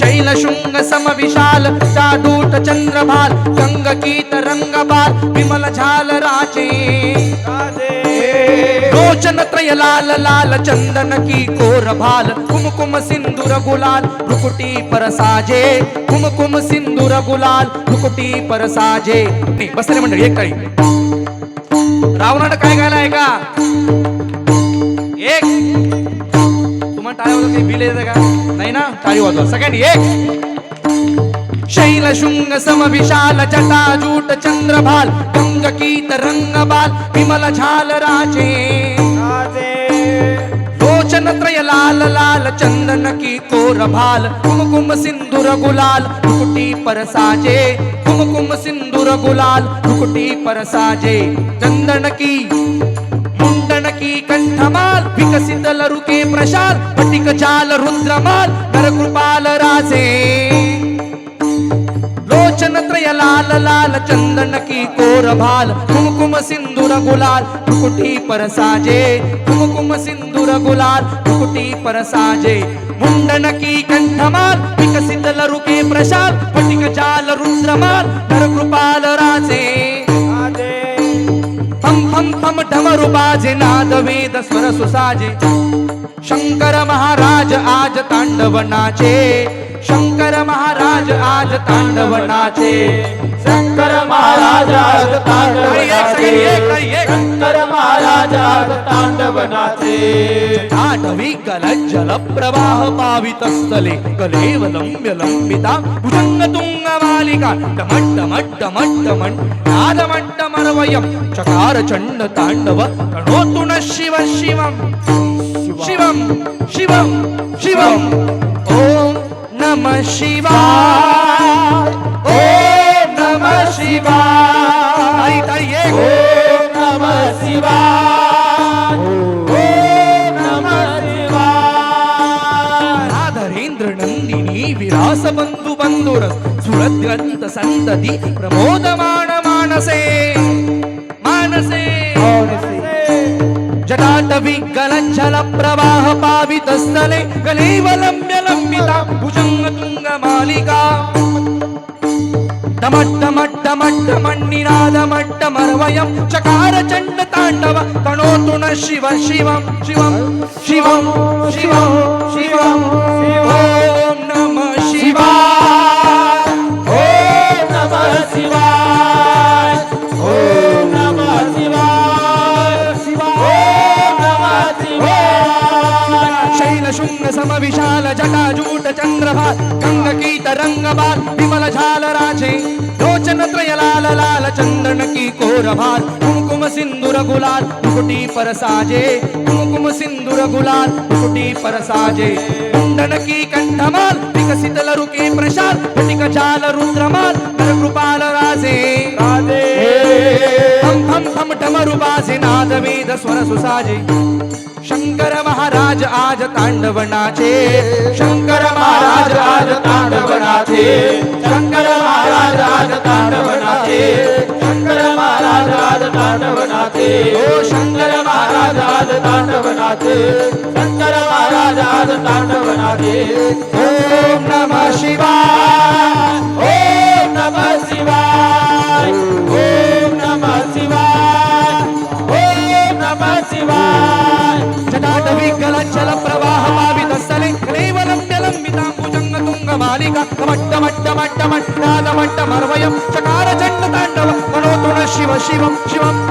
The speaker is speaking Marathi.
शैलशृङ्ग समविशाल चाडूट चन्द्रभाल गङ्गकीत रङ्गबाल विमल झाल राजे। लोचन त्रय लाल लाल चंदन की कोर भाल कुमकुम सिंदूर गुलाल रुकुटी परसाजे कुमकुम सिंदूर गुलाल रुकुटी परसाजे नाही, बसले मंडळी एक काही रावणानं काय गायला आहे का? एक. तुम्हाला टाळ्या काही बिल येतं का? नाही ना? टाळी वाजवा सगळ्यांनी एक. शैल शृंग सम विशाल जटाजूट चंद्रभाल गंगकीत रंगबाल विमल झाल राजे. लोचन त्रय लाल लाल चंदन की कोर भाल कुमकुम सिंदूर गुलाल रुकुटी परसाजे. कुमकुम सिंदूर गुलाल रुकुटी परसाजे. चंदन की जनकी कंठमाल विकसित लरुके प्रशाल पटिक जाल रुद्रमाल नरकृपाल राजे। लोचन त्रय लाल लाल चंदन की कोर भाल कुमकुम सिंदूर गुलाल मुकुटी परसाजे कुमकुम सिंदूर गुलाल मुकुटी परसाजे मुंडन की कंठमाल विकसित लरुके प्रशाल पटिक जाल रुद्रमाल नर कृपाल राजे। फम फम फम डमरू बाजे नाद वेद स्वर सुसाजे। शंकर महाराज आज तांडव नाचे। शंकर महाराज आज तांडव नाचे। शंकर महाराज आज तांडव नाचे. शंकर महाराज आज तांडव नाचे। आठवी जल प्रवाह पावित स्थले कलेवलंब्य लंबिता भुजंग तुंग मालिका टमट्ट मट्ट मट्ट मट्ट नादमट्ट मरवयम। चकार चंड तांडव। रणोतुन शिव शिवम। शिवम शिवम शिवम। ओम नम शिवाय। ओम नम शिवाय। ताई ताई एक नमः शिवाय। ओम नमः शिवाय। नंदिनी विरास बंधू बंधुर सुरद्गंत संतती प्रमोदमान मानसे। मानसे। जटाटवी गलज्जल प्रवाह पावित स्थले कलेवलंब्य लंबिता भुजंग तुंग मालिका डमट्टमट्टमट्टमट्टमन्निनादमट्टमर्वयं चकार चण्ड ताण्डव तणोतु न शिव शिवं शिवं शिवं शिवं शिवं। शैलशृङ्ग समविशाल जटाजूट चन्द्रभाल गङ्गकीत रङ्गबाल विमल झाल राजे। लोचन त्रय लाल लाल चन्दन की कोरभाल कुमकुम सिन्दूर गुलाल मुकुटी परसाजे कुमकुम सिन्दूर गुलाल मुकुटी परसाजे मुंडन की कंठमाल विकसित लरुके प्रशाल फटिक जाल रुद्रमाल नर कृपाल राजे। राधे थम बाजे नाद वेद स्वर सुसाजे शंकर महाराज आज तांडव नाचे शंकर महाराज आज तांडव नाचे शंकर महाराज आज तांडव नाचे शंकर महाराज आज तांडव नाचे ओ शंकर महाराज आज तांडव नाचे शंकर महाराज आज तांडव नाचे ओम नमः शिवाय। ओम नमः शिवाय। शिव शिवं शिवं शिवं शिवं